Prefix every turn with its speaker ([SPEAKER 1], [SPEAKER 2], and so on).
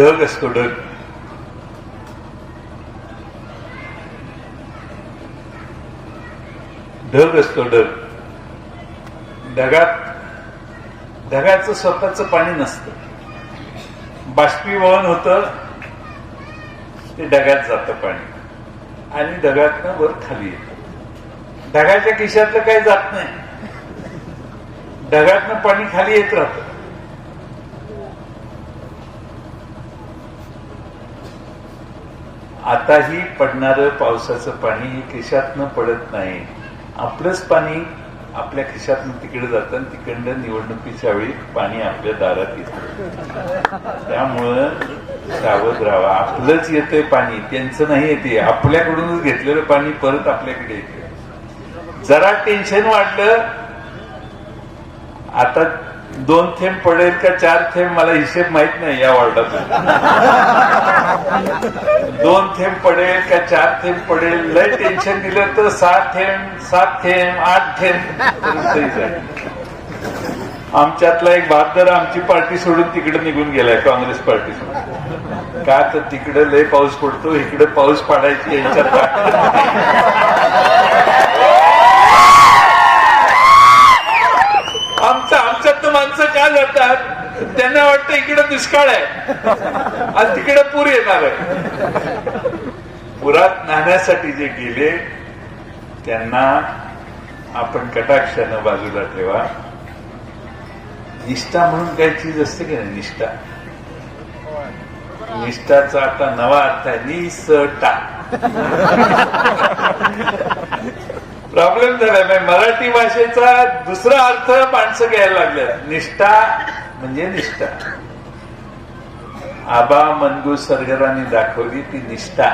[SPEAKER 1] ढग असतो ढग ढग असतो डग. ढगात ढगाचं स्वतःच पाणी नसतं. बाष्पीभवन होतं ते ढगात जातं पाणी. आणि ढगातनं वर खाली येतं. ढगाच्या खिशातलं काही जात नाही. ढगातनं पाणी खाली येत राहतं. आताही पडणारं पावसाचं पाणी हे खिशातनं पडत नाही. आपलंच पाणी आपल्या खिशातनं तिकडे जातं आणि तिकडनं निवडणुकीच्या वेळी पाणी आपल्या दारात येतं. त्यामुळं सावध राहावा आपलंच येतंय पाणी. त्यांचं नाही येते आपल्याकडूनच घेतलेलं पाणी परत आपल्याकडे येते जरा टेन्शन वाटलं आता दोन थेंब पडेल का चार थेंब मला हिशेब माहीत नाही या वॉर्डातून दोन थेंब पडेल का चार थेंब पडेल? लय टेन्शन दिलं तर सात थेंब सात थेंब आठ थेंब. आमच्यातला एक बहादर आमची पार्टी सोडून तिकडे निघून गेलाय काँग्रेस पार्टी सोडून. का तर तिकडे लय पाऊस पडतो इकडे पाऊस पडायची यांच्यात. जातात त्यांना वाटतं इकडे दुष्काळ आहे. आणि तिकडे पूर येणार आहे. पुरात नाण्यासाठी जे गेले त्यांना आपण कटाक्षानं बाजूला ठेवा. निष्ठा म्हणून काही चीज असते की नाही? निष्ठा. निष्ठाचा आता नवा अर्थ आहे. निसटा. उत्तर आहे मराठी भाषेचा दुसरा अर्थ माणसं घ्यायला लागले. निष्ठा म्हणजे निष्ठा. आबा मनगू सरगरांनी दाखवली ती निष्ठा.